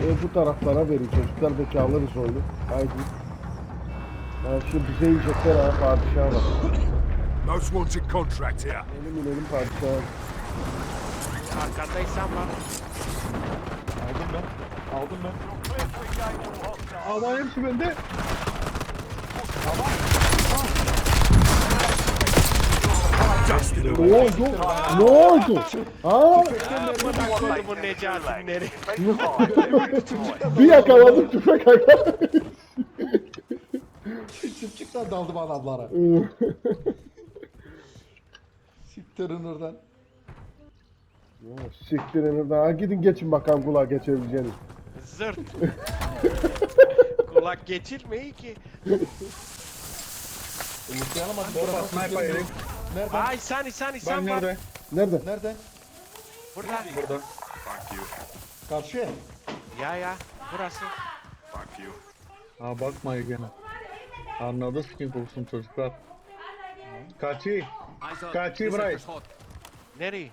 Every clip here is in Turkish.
Şöyle bu taraflara verin çocuklar belki alırız oyunu. Haydi. Ha, şimdi bize yiyecekler ha padişaha bak. Most wanted contract here. Elim inelim padişaha. Arkandaysan bak. Aldım ben. Aldım ben. Aman hepsi bende. Dusted Ne oldu? Ne oldu? Ha? Bu Necati nereye? Bir yakaladım tüfek aga. Çıpçıktan daldım adamlara. Siktirin oradan. Ya, Siktirin oradan. Ha, gidin geçin bakalım kulağa geçebileceğiniz. Zırt. Kulak geçirmeyi ki. Umutlayalım hadi. Bomba sniper yedik. Nerede? Ay sen sen sen Bak nerede? Nerede? Nerede? Burada. Burada. Fuck you. Karşıya. Ya ya. Burası. Fuck you. Ha bakma gene. Anladı skin kokusun çocuklar. Kaçı. Kaçı bırak. Nereye?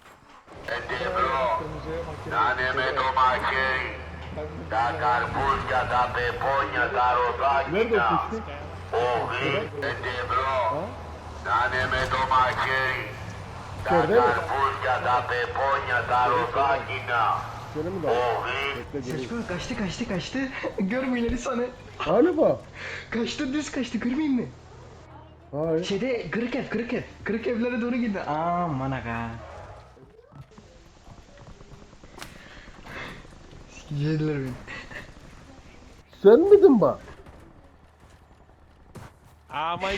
Nerede kustu? Oh, endebró. οχλή, εντευρώ. Ανεμέτω μαχαίρι, τα Şöyle mi? καρπούζια, τα πεπόνια, τα ροδάκινα, Şöyle mi daha? οχλή, Bekle geleyim. Şaşkın kaçtı kaçtı kaçtı. Görmeyin Ali sana. Galiba. Kaçtı düz kaçtı görmeyin mi? Hayır. Şeyde kırık ev kırık ev. Kırık evlere doğru gitti. Aman aga. Sikiciler beni. Sen miydin bak? Ama.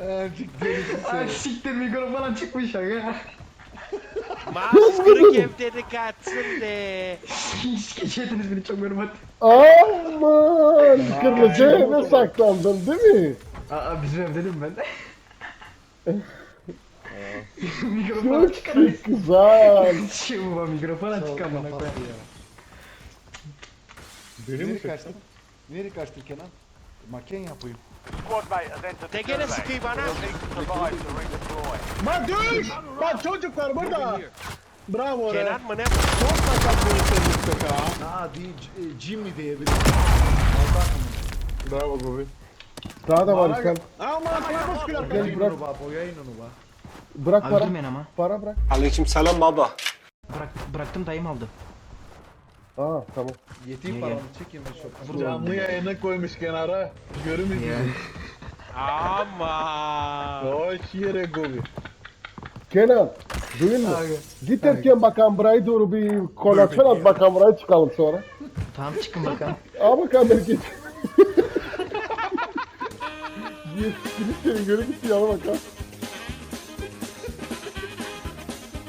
Ercik delisi Ay siktir mikrofona çıkmış aga. Mahsus kırık evleri kaçsın de. Hiç geçediniz beni çok berbat. Aman kırmızı eve saklandın değil mi? Aa bizim evdenim ben de. mikrofona Çok güzel. Şey bu mikrofona çıkamam. Kapattı ya. Deli Nereye misin? kaçtın? Nereye kaçtın Kenan? Maken yapayım. Tekene sıkıyı bana. Lan düş! Bak çocuklar burada. Bravo re. Kenan mı ne? Çok sakat bu istedik be ha. Aa değil, e, Jimmy diyebilirim. Bravo Gobi. Daha da var sen. Aman sana boş kıyafet. Gel bırak. onu bak, o yayın onu bak. Bırak para. Aldım ben ama. Para bırak. Aleykümselam baba. Bırak, bıraktım dayım aldı. Aa tamam. Yeteyim Ye, paramı çekin bir şok. Canlı yayını koymuş kenara. İzleyin. Ama. Hoş yere Gobi. Kenan. Duyun mu? Git erken bakalım buraya doğru bir kolasyon at bakalım buraya çıkalım sonra. Tamam çıkın bakalım. Al bakalım bir git. Bir kilitlerin göre git yana bakalım.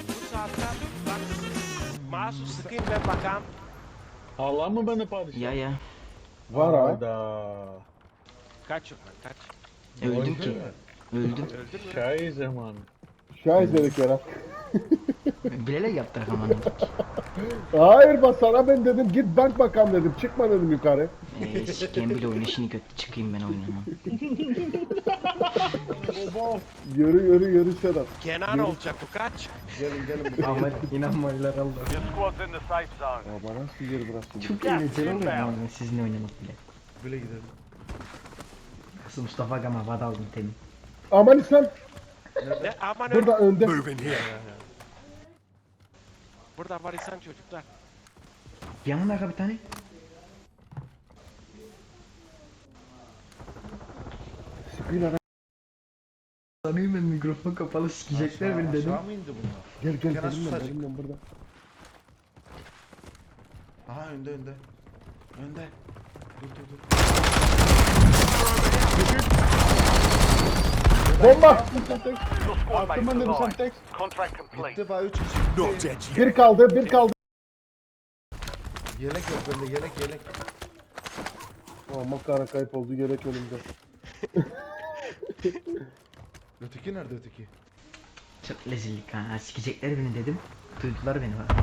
Bu saatte bak. Sıkayım ben bakalım. Allah mı beni padişah? ya ya. Var ha. Hayda. Kaç yukarı kaç. Öldüm ki. Öldüm. Öldün mü? Çay zamanı. Şahit dedik Kenan. Bilerek yaptık ama. Hayır bak sana ben dedim git bank bakalım dedim. Çıkma dedim yukarı. Eee sikem bile oyunu şimdi kötü çıkayım ben oynamam. Yürü yürü yürü Sedat. Kenan olacak bu kaç. Gelin gelin. Ama inanmayırlar Allah. Aa, bana nasıl yer burası? Çok eğlenceli oluyor ama sizinle oynamak bile. Böyle gidelim. Kızım Mustafa Gama vad aldım temin. Aman İhsan Ne aman burada önde. Burada var insan çocuklar. Yanına aga bir tane. Sıkıyla Sanıyorum ben mikrofon kapalı sikecekler beni dedim. Aşağı mı indi bunlar? Gel gel Kenan benimle susacık. benimle burada. Aha önde önde. Önde. Dur dur dur. Bomba! Attım ben de bir sentek. Gitti bak 3 kişi Not gitti. dead yet. Bir kaldı bir kaldı. Yelek yok bende yelek yelek. Aa makara kayıp oldu gerek önümde. Öteki nerede öteki? Çok rezillik ha. Sikecekler beni dedim. Duydular beni bak.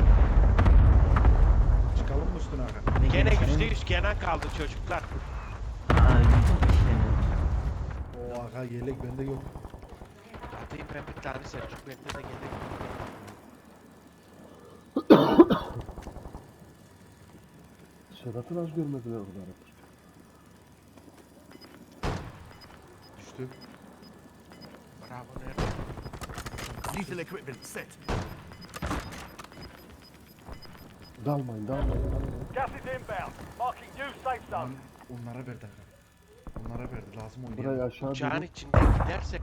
Çıkalım mı üstüne aga? Ne Gene gerek yüzde senin? yüz Kenan kaldı çocuklar. Aa öldüm. İşlemiyorum. O aga yelek bende yok. Atayım ben bir tane Selçuk bende de gelir. Sedat'ı nasıl görmediler bunları? Düştü. Bravo nerede? Lethal equipment set. Dalmayın, dalmayın, dalmayın. Gas is inbound. Marking new safe Lan onlara verdi aga. Onlara verdi lazım Burayı oynayalım. aşağı Uçağın doğru. içinden gidersek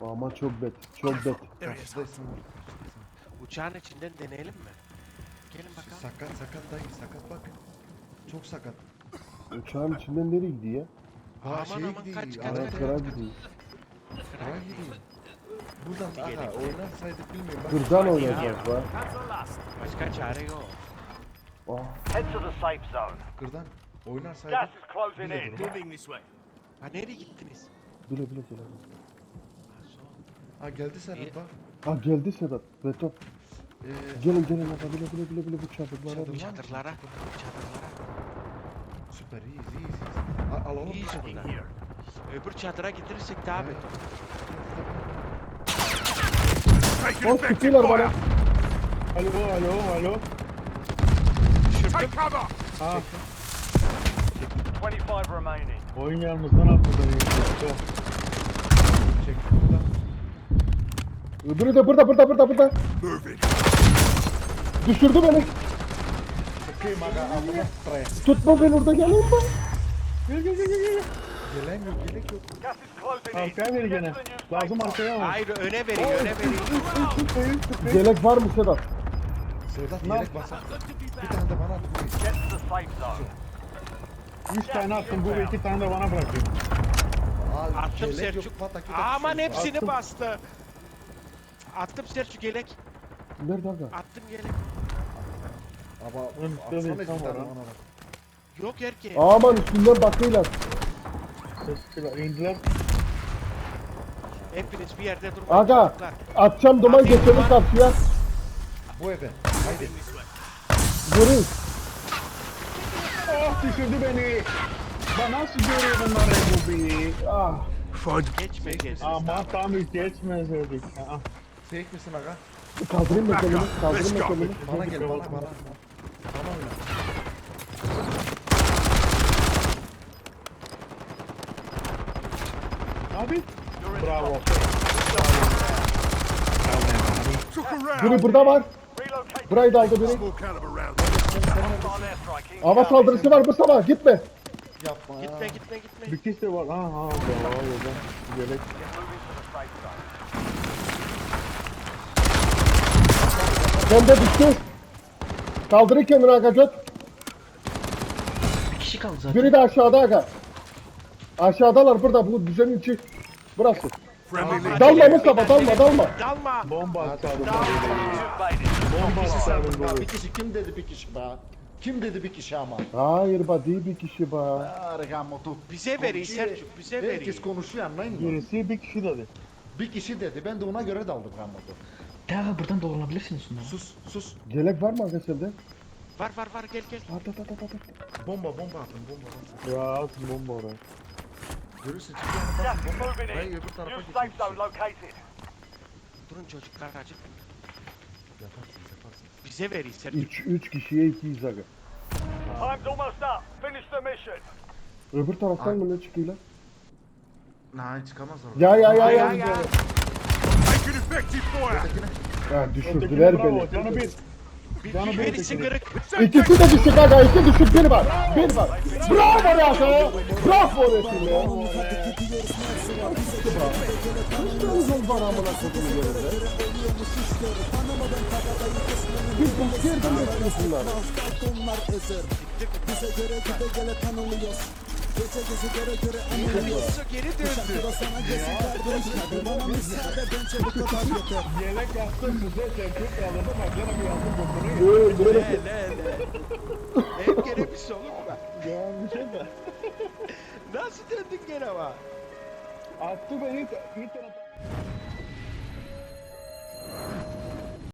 Ama çok bet, çok bet. There he is. Uçağın içinden deneyelim mi? Gelin bakalım. Sakat sakat dayı sakat bak. Çok sakat. Uçağın içinden nereye gidiyor ya? Ha Aman, şeye aman, gidiyor. kaç, kaç, ara- kaç. Kıra gidiyor. Kıra gidiyor. Buradan aha oynarsaydık bilmiyorum. Bak, Kırdan oynayacak lan. Başka çare yok. Ah, Head to the safe zone. Kırdan oynarsaydık. Gas is closing in. Moving this way. Ha nereye gittiniz? bile bile bile. Ha. Ha geldi Serhat bak. Ah geldi Sedat. Beto. Ee, Gelin gelin hadi bile bile bile bile bu çadırlara. Çadır. Çadırlara. Çadırlara. süper iyiyiz iyiyiz. Ha, alalım bir çadırı. Öbür çadıra gidersek daha Evet. Beter. Taking Oh effective sıkıyorlar fire. bana. Alo alo alo. Take cover. Ha 25 remaining. oyun yanımızdan atladı. Yok. Çektik buradan. Öbürü de burada burada burada burada. Moving. Düşürdü beni. Sıkayım aga amına spraya. Tutma beni orada gelin mi? Gel gel gel gel. Gel. Gelen yok gerek yok. Arkaya ver gene. Lazım arkaya ama. Hayır öne veriyor öne veriyor. Gelek var mı Sedat? Sedat yelek basar. Bir tane de bana at. buyur. Get to the safe zone. Üç tane attım bu iki tane de bana bırakıyor. Aa, Attım yelek Selçuk. yok, patak yok, Aman bir yok. hepsini Attım. bastı. Attım Selçuk yelek. Nerede aga? Attım yelek. Ama Önümüzde atsana değil, iki tam tane var ha. bana bak. Yok erkeğe. Aman üstünden bakıyorlar. Sesler indiler. Hepiniz bir yerde durmayın Aga çocuklar. atacağım duman Atayım geçelim duman. karşıya. Bu eve. Haydi. Görün. Ah düşürdü beni. Ben nasıl görüyor bunları bu bir? Ah. Geçme geçme. Aman tam hiç geçmezdik. Ah. Fake misin aga? Kaldırayım mekanını. Kaldırayım Let's go. mekanını. Bana gel bana. Bana oyna. Abi. Bravo. Biri burada var. Burayı da aldı biri. Hava saldırısı var bu sabah gitme. Yapma. Gitme gitme gitme. Bir kişi de var. Ha ha. Yelek. De düştü. Kaldırın kendini aga göt. Bir kişi kaldı zaten. Biri de aşağıda aga. Aşağıdalar burada bu düzenin içi. Burası. Dalma Mustafa dalma dalma. Dalma. Bomba atladı. Invaded. Bomba ya bir kişi kim dedi bir kişi be? Kim dedi bir kişi ama? Hayır ba değil bir kişi ba. Arıgan motu. Bize veriyor Selçuk bize veriyor. Herkes konuşuyor anlayın mı? Birisi bir kişi dedi. Bir kişi dedi ben de ona göre daldım ben motu. Daha buradan dolanabilirsiniz sonra. Sus sus. Gelek var mı sende? Var var var gel gel. At at at at at. Bomba bomba atın bomba atın. Ya atın bomba oraya. Görürsün çıkıyor basın is bomba. moving Dayı in. öbür tarafa New safe zone geçin. located. Durun çocuklar acık. Yaparsınız yaparsınız. Bize veriyor Selçuk. 3 3 kişiye 200 aga. Time's almost up. Finish the mission. Öbür taraftan mı ne çıkıyorlar? Nah çıkamaz orada. Ya ya ya Ya ya. Ötekine. Ya Ötekine düşürdüler bravo. beni. Canı bir. Bir, Canı bir tekini. kırık. İkisi de düşük aga. İki düşük bir var. Bir var. Bravo ya sana. Bravo resim ya. Kıstınız bana amına kodumu yerinde. Bir bak yerden bekliyorsunlar. Yoksa geri döndü. Yelek yaptım size tepkik aldım ama gene bir yaptım dokunuyor. Le le le. Hep gene bir soluk var. Yanlışa da. Nasıl döndün gene ama? Attı beni bir tarafa.